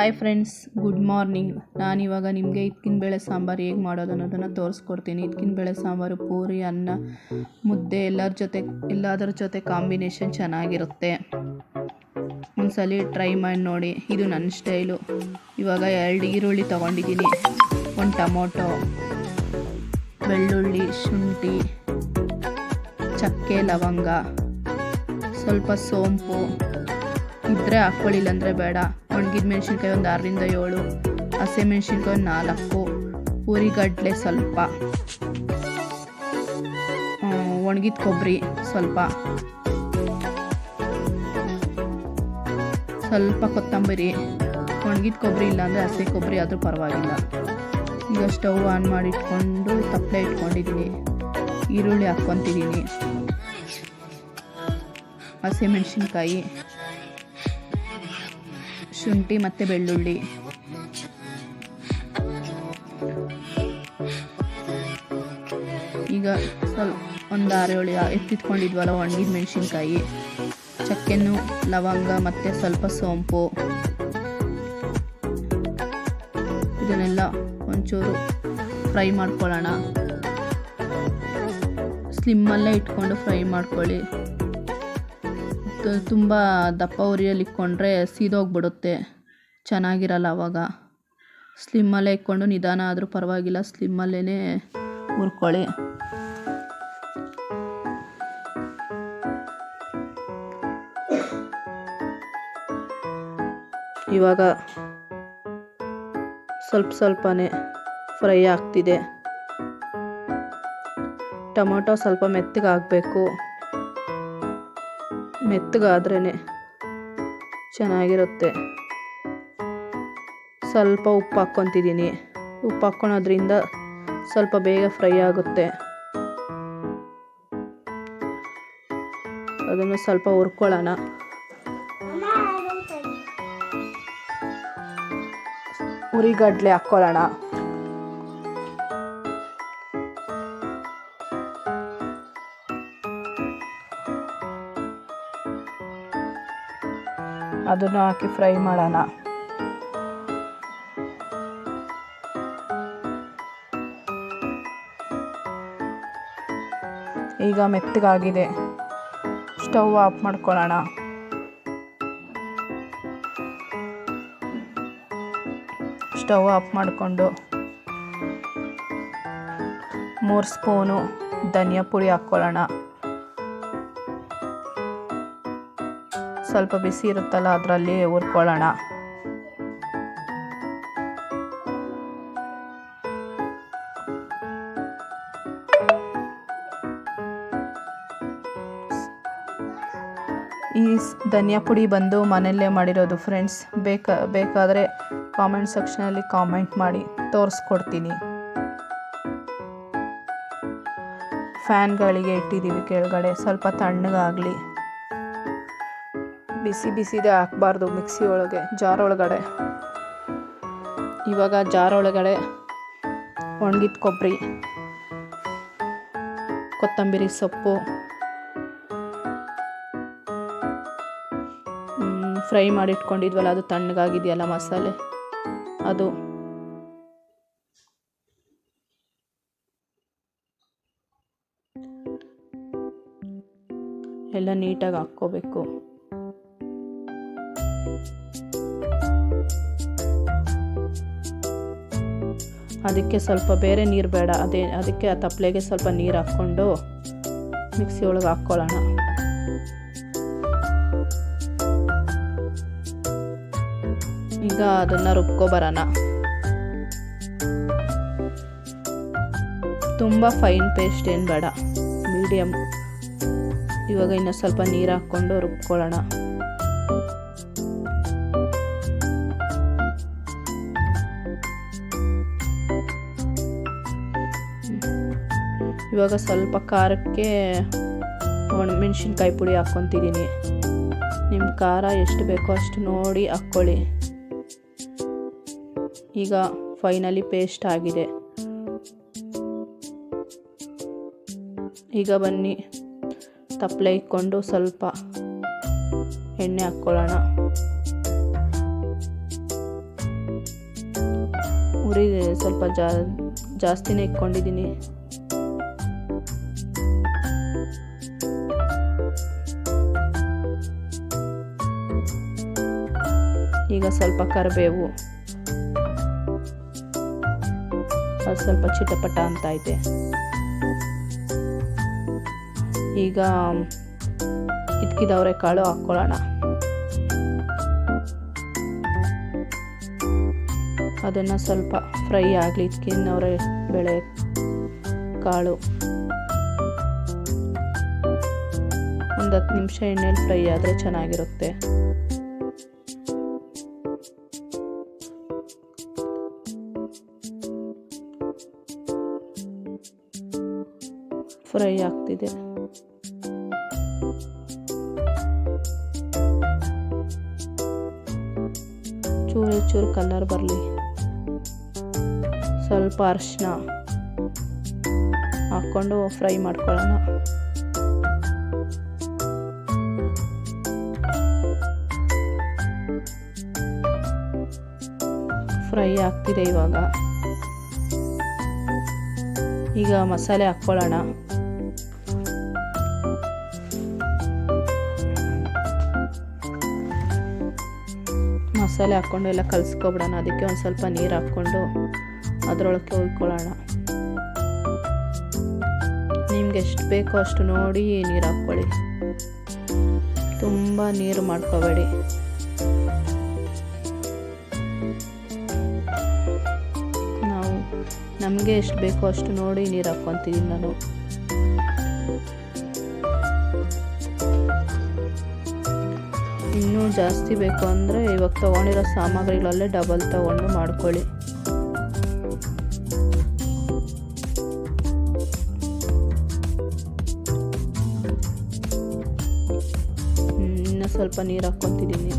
Hi friends good morning ನಾನಿವಾಗ ನಿಮಗೆ ಇದ್ಕಿನ ಬೇಳೆ ಸಾಂಬಾರು ಹೇಗೆ ಮಾಡೋದು ಅನ್ನೋದನ್ನು ತೋರಿಸ್ಕೊಡ್ತೀನಿ. ಬೇಳೆ ಸಾಂಬಾರು, ಪೂರಿ, ಅನ್ನ, ಮುದ್ದೆ ಎಲ್ಲರ ಜೊತೆ, ಎಲ್ಲದರ ಜೊತೆ ಕಾಂಬಿನೇಷನ್ ಚೆನ್ನಾಗಿರುತ್ತೆ. ಒಂದ್ಸಲಿ ಟ್ರೈ ಮಾಡಿ ನೋಡಿ. ಇದು ನನ್ನ ಸ್ಟೈಲು. ಇವಾಗ ಎರಡು ಈರುಳ್ಳಿ ತೊಗೊಂಡಿದ್ದೀನಿ ಒಂದು ಟೊಮೊಟೊ, ಬೆಳ್ಳುಳ್ಳಿ, ಶುಂಠಿ, ಚಕ್ಕೆ, ಲವಂಗ, ಸ್ವಲ್ಪ ಸೋಂಪು. ಇದ್ದರೆ ಹಾಕ್ಕೊಳ್ಳಿ ಇಲ್ಲಾಂದರೆ ಬೇಡ. ಒಣಗಿದ ಮೆಣಸಿನ್ಕಾಯಿ ಒಂದು ಆರರಿಂದ ಏಳು ಹಸಿಮೆಣ್ಸಿನ್ಕಾಯಿ ಒಂದು ನಾಲ್ಕು, ಉರಿಗಡ್ಲೆ ಸ್ವಲ್ಪ ಒಣಗಿದ ಕೊಬ್ಬರಿ ಸ್ವಲ್ಪ ಸ್ವಲ್ಪ ಕೊತ್ತಂಬರಿ, ಒಣಗಿದ ಕೊಬ್ಬರಿ ಇಲ್ಲಾಂದರೆ ಹಸಿ ಕೊಬ್ಬರಿ ಆದರೂ ಪರವಾಗಿಲ್ಲ. ಈಗ ಸ್ಟವ್ ಆನ್ ಮಾಡಿ ಇಟ್ಕೊಂಡು ತಪ್ಪಲೆ ಇಟ್ಕೊಂಡಿದ್ದೀನಿ ಈರುಳ್ಳಿ ಹಾಕ್ಕೊತಿದ್ದೀನಿ ಹಸಿಮೆಣ್ಸಿನ್ಕಾಯಿ ಶುಂಠಿ ಮತ್ತು ಬೆಳ್ಳುಳ್ಳಿ. ಈಗ ಸ್ವಲ್ಪ ಒಂದು ಆರೇಳು ಎತ್ತಿತ್ಕೊಂಡಿದ್ವಲ್ಲ ಒಣಗಿದ ಮೆಣಸಿನ್ಕಾಯಿ. ಚಕ್ಕೆನು, ಲವಂಗ ಮತ್ತು ಸ್ವಲ್ಪ ಸೋಂಪು. ಇದನ್ನೆಲ್ಲ ಒಂಚೂರು ಫ್ರೈ ಮಾಡ್ಕೊಳ್ಳೋಣ. ಸ್ಲಿಮ್ಮಲ್ಲೇ ಇಟ್ಕೊಂಡು ಫ್ರೈ ಮಾಡ್ಕೊಳ್ಳಿ. ತುಂಬ ದಪ್ಪ ಉರಿಯಲ್ಲಿ ಇಕ್ಕೊಂಡ್ರೆ ಸೀದೋಗ್ಬಿಡುತ್ತೆ. ಚೆನ್ನಾಗಿರಲ್ಲ ಆವಾಗ ಸ್ಲಿಮ್ಮಲ್ಲೇ ಇಕ್ಕೊಂಡು ನಿಧಾನ ಆದರೂ ಪರವಾಗಿಲ್ಲ ಸ್ಲಿಮ್ಮಲ್ಲೇ ಹುರ್ಕೊಳ್ಳಿ ಇವಾಗ ಸ್ವಲ್ಪ ಸ್ವಲ್ಪನೇ ಫ್ರೈ ಆಗ್ತಿದೆ. ಟೊಮೊಟೊ ಸ್ವಲ್ಪ ಮೆತ್ತಗಾಗಬೇಕು. ಮೆತ್ತಗಾದ್ರೇ ಚೆನ್ನಾಗಿರುತ್ತೆ. ಸ್ವಲ್ಪ ಉಪ್ಪು ಹಾಕ್ಕೊತಿದ್ದೀನಿ. ಉಪ್ಪು ಹಾಕ್ಕೊಳೋದ್ರಿಂದ ಸ್ವಲ್ಪ ಬೇಗ ಫ್ರೈ ಆಗುತ್ತೆ. ಅದನ್ನು ಸ್ವಲ್ಪ ಹುರ್ಕೊಳ್ಳೋಣ. ಉರಿಗಡ್ಲೆ ಹಾಕ್ಕೊಳ್ಳೋಣ. ಅದನ್ನು ಹಾಕಿ ಫ್ರೈ ಮಾಡೋಣ. ಈಗ ಮೆತ್ತಗಾಗಿದೆ. ಸ್ಟವ್ ಆಫ್ ಮಾಡ್ಕೊಳ್ಳೋಣ. ಸ್ಟವ್ ಆಫ್ ಮಾಡಿಕೊಂಡು ಮೂರು ಸ್ಪೂನು ಧನಿಯಾ ಪುಡಿ ಹಾಕ್ಕೊಳ್ಳೋಣ. ಸ್ವಲ್ಪ ಬಿಸಿ ಇರುತ್ತಲ್ಲ, ಅದರಲ್ಲಿ ಹುರ್ಕೊಳ್ಳೋಣ. ಈ ಧನಿಯಾ ಪುಡಿ ಬಂದು ಮನೆಯಲ್ಲೇ ಮಾಡಿರೋದು ಫ್ರೆಂಡ್ಸ್ ಬೇಕಾ, ಬೇಕಾದರೆ ಕಾಮೆಂಟ್ ಸೆಕ್ಷನಲ್ಲಿ ಕಾಮೆಂಟ್ ಮಾಡಿ, ತೋರಿಸ್ಕೊಡ್ತೀನಿ. ಫ್ಯಾನ್ಗಳಿಗೆ ಇಟ್ಟಿದ್ದೀವಿ ಕೆಳಗಡೆ, ಸ್ವಲ್ಪ ತಣ್ಣಗಾಗಲಿ. ಬಿಸಿ ಬಿಸಿದೆ ಹಾಕ್ಬಾರ್ದು ಮಿಕ್ಸಿ ಒಳಗೆ, ಜಾರ್ ಒಳಗಡೆ. ಇವಾಗ ಜಾರ್ ಒಳಗಡೆ ಒಣಗಿದ ಕೊಬ್ಬರಿ ಕೊತ್ತಂಬರಿ ಸೊಪ್ಪು ಫ್ರೈ ಮಾಡಿ ಇಟ್ಕೊಂಡಿದ್ವಲ್ಲ ಅದು ತಣ್ಣಗಾಗಿದೆಯಲ್ಲ ಮಸಾಲೆ. ಅದು. ಎಲ್ಲ ನೀಟಾಗಿ ಹಾಕ್ಕೋಬೇಕು. ಅದಕ್ಕೆ ಸ್ವಲ್ಪ ಬೇರೆ ನೀರು ಬೇಡ. ಅದೇ, ಅದಕ್ಕೆ ಆ ತಪ್ಪಲೆಗೆ ಸ್ವಲ್ಪ ನೀರು ಹಾಕ್ಕೊಂಡು ಮಿಕ್ಸಿ ಒಳಗೆ ಹಾಕ್ಕೊಳ್ಳೋಣ. ಈಗ ಅದನ್ನು ರುಬ್ಕೊಬರೋಣ. ತುಂಬ ಫೈನ್ ಪೇಸ್ಟ್ ಏನು ಬೇಡ. ಮೀಡಿಯಮ್ ಇವಾಗ ಇನ್ನು ಸ್ವಲ್ಪ ನೀರು ಹಾಕ್ಕೊಂಡು ರುಬ್ಕೊಳ್ಳೋಣ. ಇವಾಗ ಸ್ವಲ್ಪ ಖಾರಕ್ಕೆ ಒಣ ಮೆಣಸಿನ್ಕಾಯಿ ಪುಡಿ ಹಾಕ್ಕೊತಿದ್ದೀನಿ. ನಿಮ್ಮ ಖಾರ ಎಷ್ಟು ಬೇಕೋ ಅಷ್ಟು ನೋಡಿ ಹಾಕ್ಕೊಳ್ಳಿ. ಈಗ ಫೈನಲಿ ಪೇಸ್ಟ್ ಆಗಿದೆ. ಈಗ ಬನ್ನಿ. ತಪ್ಪಲೆ ಇಕ್ಕೊಂಡು ಸ್ವಲ್ಪ ಎಣ್ಣೆ ಹಾಕ್ಕೊಳ್ಳೋಣ. ಉರಿ ಸ್ವಲ್ಪ ಜಾ, ಜಾಸ್ತಿನೇ ಇಟ್ಕೊಂಡಿದ್ದೀನಿ. ಈಗ ಸ್ವಲ್ಪ ಕರಿಬೇವು. ಅದು ಸ್ವಲ್ಪ ಚಿಟಪಟ ಅಂತ ಐತೆ ಈಗ ಇದ್ಕಿದವ್ರೆ ಕಾಳು ಹಾಕ್ಕೊಳ್ಳೋಣ. ಅದನ್ನು ಸ್ವಲ್ಪ ಫ್ರೈ ಆಗಲಿ ಇದ್ಕಿನವ್ರೆ ಬೇಳೆ ಕಾಳು. ಒಂದು ಹತ್ತು ನಿಮಿಷ ಎಣ್ಣೆಲಿ ಫ್ರೈ ಆದರೆ ಚೆನ್ನಾಗಿರುತ್ತೆ. ಆಗ್ತಿದೆ. ಚೂರು ಚೂರು ಕಲರ್ ಬರಲಿ. ಸ್ವಲ್ಪ ಅರಿಶಿನ ಹಾಕ್ಕೊಂಡು ಫ್ರೈ ಮಾಡ್ಕೊಳ್ಳೋಣ. ಫ್ರೈ ಆಗ್ತಿದೆ ಇವಾಗ. ಈಗ ಮಸಾಲೆ ಹಾಕ್ಕೊಳ್ಳೋಣ. ಮಸಾಲೆ ಹಾಕ್ಕೊಂಡು ಎಲ್ಲ ಕಲಿಸ್ಕೊಬಿಡೋಣ. ಅದಕ್ಕೆ ಒಂದು ಸ್ವಲ್ಪ ನೀರು ಹಾಕ್ಕೊಂಡು ಅದರೊಳಗೆ ಉಯ್ಕೊಳ್ಳೋಣ ನಿಮ್ಗೆ ಎಷ್ಟು ಬೇಕೋ ಅಷ್ಟು ನೋಡಿ ನೀರು ಹಾಕ್ಕೊಳ್ಳಿ. ತುಂಬ ನೀರು ಮಾಡ್ಕೋಬೇಡಿ. ನಾವು ನಮಗೆ ಎಷ್ಟು ಬೇಕೋ ಅಷ್ಟು ನೋಡಿ ನೀರು ಹಾಕ್ಕೊತೀವಿ ನಾನು. ಇನ್ನೂ ಜಾಸ್ತಿ ಬೇಕು ಅಂದರೆ ಇವಾಗ ತೊಗೊಂಡಿರೋ ಸಾಮಗ್ರಿಗಳಲ್ಲೇ ಡಬಲ್ ತೊಗೊಂಡು ಮಾಡ್ಕೊಳ್ಳಿ. ಇನ್ನು ಸ್ವಲ್ಪ ನೀರು ಹಾಕ್ಕೊತಿದ್ದೀನಿ.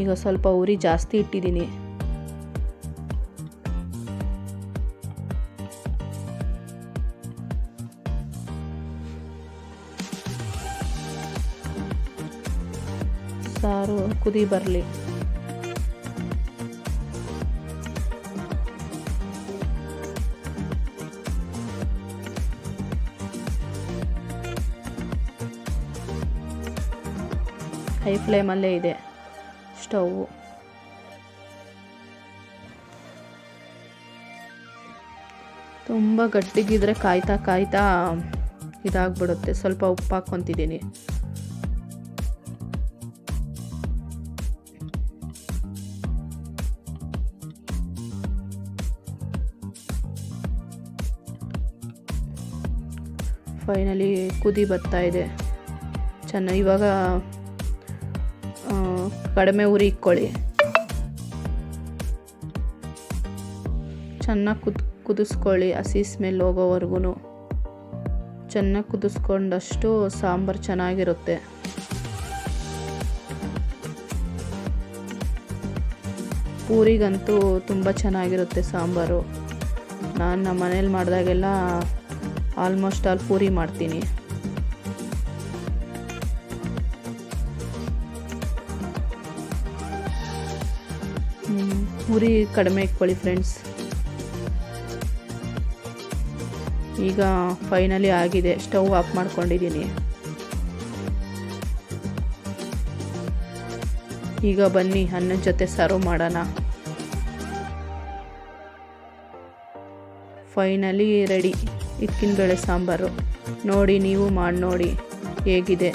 ಈಗ ಸ್ವಲ್ಪ ಉರಿ ಜಾಸ್ತಿ ಇಟ್ಟಿದ್ದೀನಿ. ಕುದಿ ಬರಲಿ. ಹೈ ಫ್ಲೇಮಲ್ಲೇ ಇದೆ. ಸ್ಟೌವು. ತುಂಬ ಗಟ್ಟಿಗಿದ್ರೆ ಕಾಯ್ತಾ ಕಾಯ್ತಾ ಇದಾಗ್ಬಿಡುತ್ತೆ. ಸ್ವಲ್ಪ ಉಪ್ಪು ಹಾಕ್ಕೊತಿದ್ದೀನಿ. ಫೈನಲಿ ಕುದಿ ಬರ್ತಾ ಇದೆ. ಚೆನ್ನ, ಇವಾಗ ಕಡಿಮೆ ಉರಿ ಇಕ್ಕೊಳ್ಳಿ. ಚೆನ್ನಾಗಿ ಕುದ್, ಕುದಿಸ್ಕೊಳ್ಳಿ ಹಸಿ ಸ್ಮೆಲ್ ಹೋಗೋವರೆಗೂ ಚೆನ್ನಾಗಿ ಕುದಿಸ್ಕೊಂಡಷ್ಟು ಸಾಂಬಾರು ಚೆನ್ನಾಗಿರುತ್ತೆ. ಪೂರಿಗಂತೂ ತುಂಬ ಚೆನ್ನಾಗಿರುತ್ತೆ ಸಾಂಬಾರು. ನಾನು ನಮ್ಮ ಮನೇಲಿ ಮಾಡಿದಾಗೆಲ್ಲ ಆಲ್ಮೋಸ್ಟ್ ಆಲ್ ಪೂರಿ ಮಾಡ್ತೀನಿ. ಪೂರಿ ಕಡಿಮೆ ಇಟ್ಕೊಳ್ಳಿ ಫ್ರೆಂಡ್ಸ್ ಈಗ ಫೈನಲಿ ಆಗಿದೆ. ಸ್ಟವ್ ಆಫ್ ಮಾಡ್ಕೊಂಡಿದ್ದೀನಿ. ಈಗ ಬನ್ನಿ ಅನ್ನದ ಜೊತೆ ಸರ್ವ್ ಮಾಡೋಣ. ಫೈನಲಿ ರೆಡಿ ಇಕ್ಕಿನ ಬೇಳೆ ಸಾಂಬಾರು. ನೋಡಿ ನೀವು ಮಾಡಿ ನೋಡಿ ಹೇಗಿದೆ?